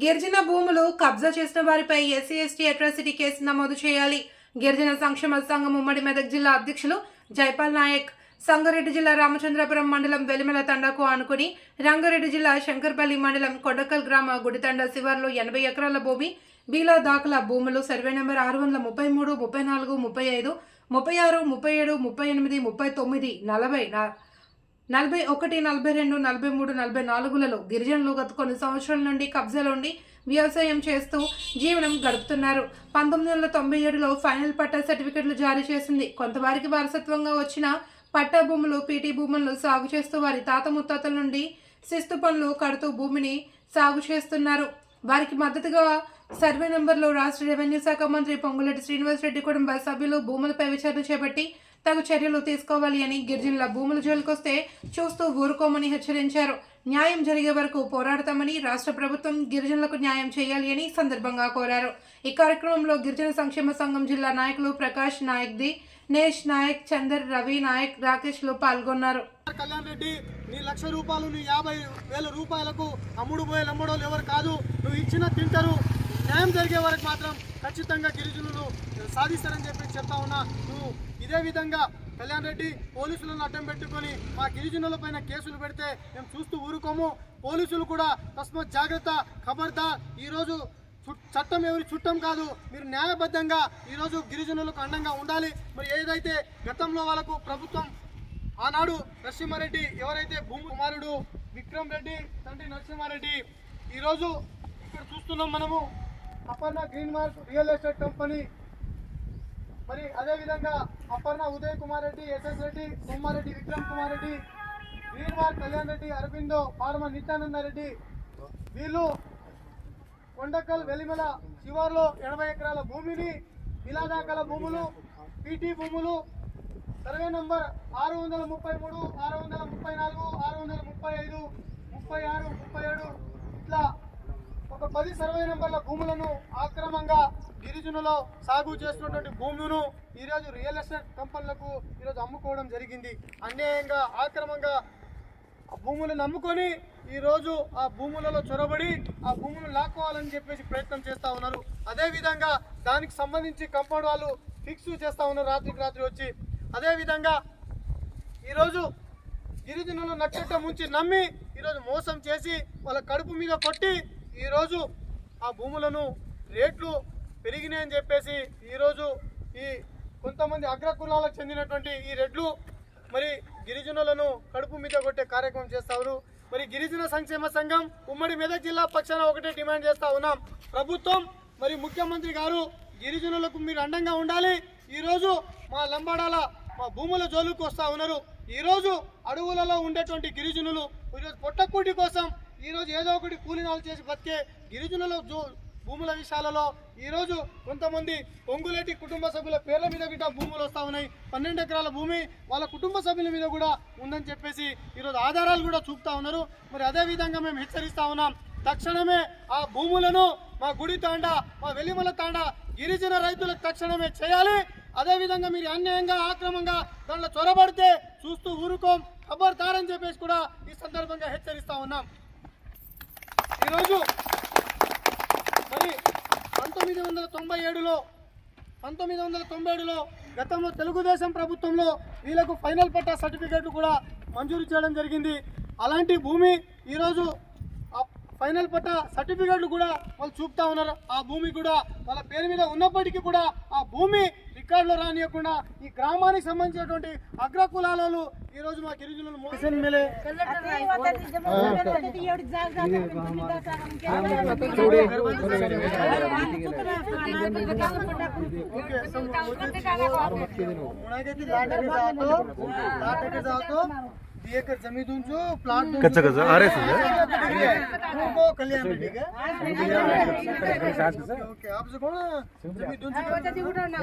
గిరిజన భూములు కబ్జా చేసిన వారిపై ఎస్సీ ఎస్టీ అట్రాసిటీ కేసు నమోదు చేయాలి. గిరిజన సంక్షేమ సంఘం ఉమ్మడి మెదక్ జిల్లా అధ్యక్షులు జైపాల్ నాయక్ సంగారెడ్డి జిల్లా రామచంద్రపురం మండలం వెలిమెల తండాకు ఆనుకుని రంగారెడ్డి జిల్లా శంకర్పల్లి మండలం కొడకల్ గ్రామ గుడితండ శివార్లో ఎనభై ఎకరాల భూమి బీలా దాఖల భూములు సర్వే నెంబర్ ఆరు వందల ముప్పై మూడు ముప్పై నాలుగు ముప్పై ఐదు ముప్పై ఆరు ముప్పై ఏడు ముప్పై ఎనిమిది ముప్పై తొమ్మిది నలభై నలభై ఒకటి నలభై రెండు నలభై మూడు నలభై నాలుగులలో గిరిజనులు గత కొన్ని సంవత్సరాల నుండి కబ్జాలో ఉండి వ్యవసాయం చేస్తూ జీవనం గడుపుతున్నారు. పంతొమ్మిది వందల తొంభై ఏడులో ఫైనల్ పట్టా సర్టిఫికెట్లు జారీ చేసింది. కొంతవారికి వారసత్వంగా వచ్చిన పట్టా భూములు పీటీ భూములను సాగు చేస్తూ వారి తాత ముత్తాతల నుండి శిస్తు పనులు కడుతూ భూమిని సాగు చేస్తున్నారు. వారికి మద్దతుగా సర్వే నెంబర్లో రాష్ట్ర రెవెన్యూ శాఖ మంత్రి పొంగులెడ్డి శ్రీనివాసరెడ్డి కుటుంబ సభ్యులు భూములపై విచారణ చేపట్టి తగు చర్యలు తీసుకోవాలి అని గిరిజనుల భూముల జోలికొస్తే చూస్తూ ఊరుకోమని హెచ్చరించారు. న్యాయం జరిగే వరకు పోరాడతామని రాష్ట్ర ప్రభుత్వం గిరిజనులకు న్యాయం చేయాలి అని సందర్భంగా కోరారు. ఈ కార్యక్రమంలో గిరిజన సంక్షేమ సంఘం జిల్లా నాయకులు ప్రకాష్ నాయక్ ది నేష్ నాయక్ చందర్ రవి నాయక్ రాకేష్లు పాల్గొన్నారు. కళ్యాణ్ రెడ్డి నీ లక్ష రూపాయలు నీ యాభై వేల రూపాయలకు అమ్ముడు పోయే అమ్ముడోలు ఎవరు కాదు. నువ్వు ఇచ్చిన తింటారు. న్యాయం జరిగే వరకు మాత్రం ఖచ్చితంగా గిరిజనులు సాధిస్తారని చెప్పి చెప్తా ఉన్నా. నువ్వు ఇదే విధంగా కళ్యాణ్ రెడ్డి పోలీసులను అడ్డం పెట్టుకొని మా గిరిజనుల పైన కేసులు పెడితే మేము చూస్తూ ఊరుకోము. పోలీసులు కూడా తస్మత్ జాగ్రత్త ఖబర్దార్ ఈరోజు చట్టం ఎవరి చుట్టం కాదు మీరు న్యాయబద్ధంగా ఈరోజు గిరిజనులకు అండంగా ఉండాలి. మరి ఏదైతే గతంలో వాళ్ళకు ప్రభుత్వం ఆనాడు నరసింహారెడ్డి ఎవరైతే భూమి కుమారుడు విక్రమ్ రెడ్డి తండ్రి నరసింహారెడ్డి ఈరోజు ఇక్కడ చూస్తున్నాం మనము. Aparna green mark real estate company మరి అదేవిధంగా అపర్ణ ఉదయ్ కుమార్ రెడ్డి ఎస్ఎస్ రెడ్డి సోమారెడ్డి విక్రమ్ కుమార్ రెడ్డి వీర్వార్ కళ్యాణ్ రెడ్డి అరవిందో పార్మ నిత్యానంద రెడ్డి. వీళ్ళు కొండకల్ వెలిమల శివార్లో ఎనభై ఎకరాల భూమిని ఇలాదాకల భూములు పీటీ భూములు. సర్వే నంబర్ ఆరు వందల ముప్పై మూడు ఆరు వందల ముప్పై నాలుగు ఆరు వందల ముప్పై ఐదు ముప్పై ఆరు ముప్పై ఏడు. ఇట్లా ఒక పది సర్వే నెంబర్ల భూములను ఆక్రమంగా గిరిజనులో సాగు చేస్తున్నటువంటి భూములను ఈరోజు రియల్ ఎస్టేట్ కంపెనీలకు ఈరోజు అమ్ముకోవడం జరిగింది. అన్యాయంగా ఆక్రమంగా ఆ భూములను నమ్ముకొని ఈరోజు ఆ భూములలో చొరబడి ఆ భూములను లాక్కోవాలని చెప్పేసి ప్రయత్నం చేస్తూ ఉన్నారు. అదేవిధంగా దానికి సంబంధించి కంపౌండ్ వాళ్ళు ఫిక్స్ చేస్తూ ఉన్నారు రాత్రికి రాత్రి వచ్చి. అదేవిధంగా ఈరోజు గిరిజనులు నచ్చట ముంచి నమ్మి ఈరోజు మోసం చేసి వాళ్ళ కడుపు మీద కొట్టి ఈరోజు ఆ భూములను రేట్లు పెరిగినాయని చెప్పేసి ఈరోజు ఈ కొంతమంది అగ్ర కులాలకు చెందినటువంటి ఈ రెడ్లు మరి గిరిజనులను కడుపు మీద కొట్టే కార్యక్రమం చేస్తారు మరి గిరిజన సంక్షేమ సంఘం ఉమ్మడి మెదక్ జిల్లా పక్షాన ఒకటే డిమాండ్ చేస్తా ఉన్నాం. ప్రభుత్వం మరి ముఖ్యమంత్రి గారు గిరిజనులకు మీరు అండంగా ఉండాలి. ఈరోజు మా లంబాడాల మా భూముల జోలుకు వస్తా ఉన్నారు. ఈరోజు అడవులలో ఉండేటువంటి గిరిజనులు ఈరోజు పొట్టకూటి కోసం ఈరోజు ఏదో ఒకటి కూలినాలు చేసి బతికే గిరిజనుల భూముల విషయాలలో ఈరోజు కొంతమంది పొంగులేటి కుటుంబ సభ్యుల పేర్ల మీద గిట్ట భూములు వస్తూ ఉన్నాయి. పన్నెండు ఎకరాల భూమి వాళ్ళ కుటుంబ సభ్యుల మీద కూడా ఉందని చెప్పేసి ఈరోజు ఆధారాలు కూడా చూపుతా ఉన్నారు. మరి అదే విధంగా మేము హెచ్చరిస్తా ఉన్నాం. తక్షణమే ఆ భూములను మా గుడి తాండ మా వెలిమల తాండ గిరిజన రైతులకు తక్షణమే చేయాలి. అదేవిధంగా మీరు అన్యాయంగా ఆక్రమంగా దాంట్లో చొరబడితే చూస్తూ ఊరుకోం. ఖబర్దారని చెప్పేసి కూడా ఈ సందర్భంగా హెచ్చరిస్తా ఉన్నాం. ఈరోజు మరి పంతొమ్మిది వందల తొంభై ఏడులో పంతొమ్మిది వందల తొంభై ఏడులో గతంలో తెలుగుదేశం ప్రభుత్వంలో వీళ్ళకు ఫైనల్ పట్టా సర్టిఫికేట్లు కూడా మంజూరు చేయడం జరిగింది. అలాంటి భూమి ఈరోజు ఆ ఫైనల్ పట్టా సర్టిఫికేట్లు కూడా వాళ్ళు చూపుతా ఉన్నారు. ఆ భూమి కూడా వాళ్ళ పేరు మీద ఉన్నప్పటికీ కూడా ఆ భూమి రికార్డులో రానియకుండా ఈ గ్రామానికి సంబంధించినటువంటి అగ్ర కులాలలో ఈరోజు మా గిరిజనులు మోసం మేలే ओके सब मुझे मुड़ा के लाट के जातो लाट के जातो ती एकर ज़मीन उंचो प्लाट कच्चा कच्चा आ रहे सुन वो कल्याण में ठीक है ओके आप जो कौन ज़मीन उंचो आवाज़ दी उठा ना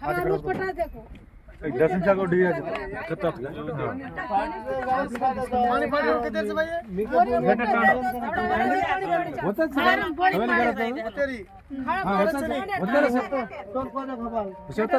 हमारा रोज पटा देखो दसनचा को डिया खत्ता पाणी पाणी किधर से भाई मी को घटा काढ होता सर पाणी पाणी होतरी हा होतरी होतरी सर तो कोण खबर होता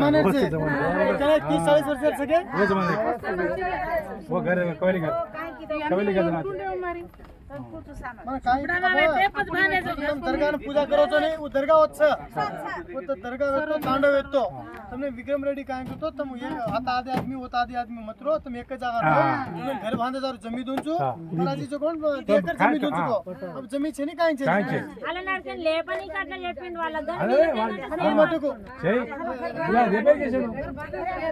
जमान्याचे त्याला तीस चाळीस वर्ष सगळे वो जमाने वो घर कवली દરગાહ પૂજા કરો છો ને હું દરગાહ જ છે દરગાહ વેચતો તાંડવ વેચતો તમને વિક્રમ રેડ્ડી કાંઈ કીધું તમે હતા આદે આદમી હોતા આદે આદમી મતરો તમે એક જ આગળ ઘર બાંધે તારું જમી દઉં છું કરાજી છો કોણ એકર જમી દઉં છું અબ જમી છે ને કાંઈ છે అలా నడిచిన లేపని అట్లా చెప్పిండు వాళ్ళ మటుకు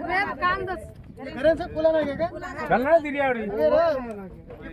రేపు కాంగ్రెస్ కరెన్సీ కులనా కులనా తిరిగాడు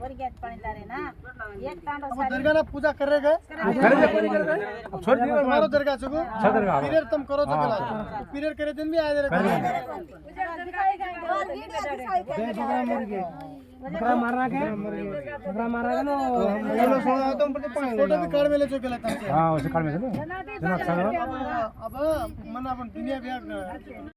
वर्ग्यात पाणीला रे ना एक तांडव सारी દરગાહ પૂજા કરે ગયે छोड़ दियो મારો દરગાહ છો છો દરગાહ પીરેર તમ કરો છો પેલા પીરેર કરે દિન બી આય રે बकरा मार रहा है बकरा मार रहा है ना ये लो सोना तो हम पे पानी फ़ोटो भी काढ मेले चो केला तम हाँ उसे काढ में चलो जना सांगा अब मन आपण दुनिया बिया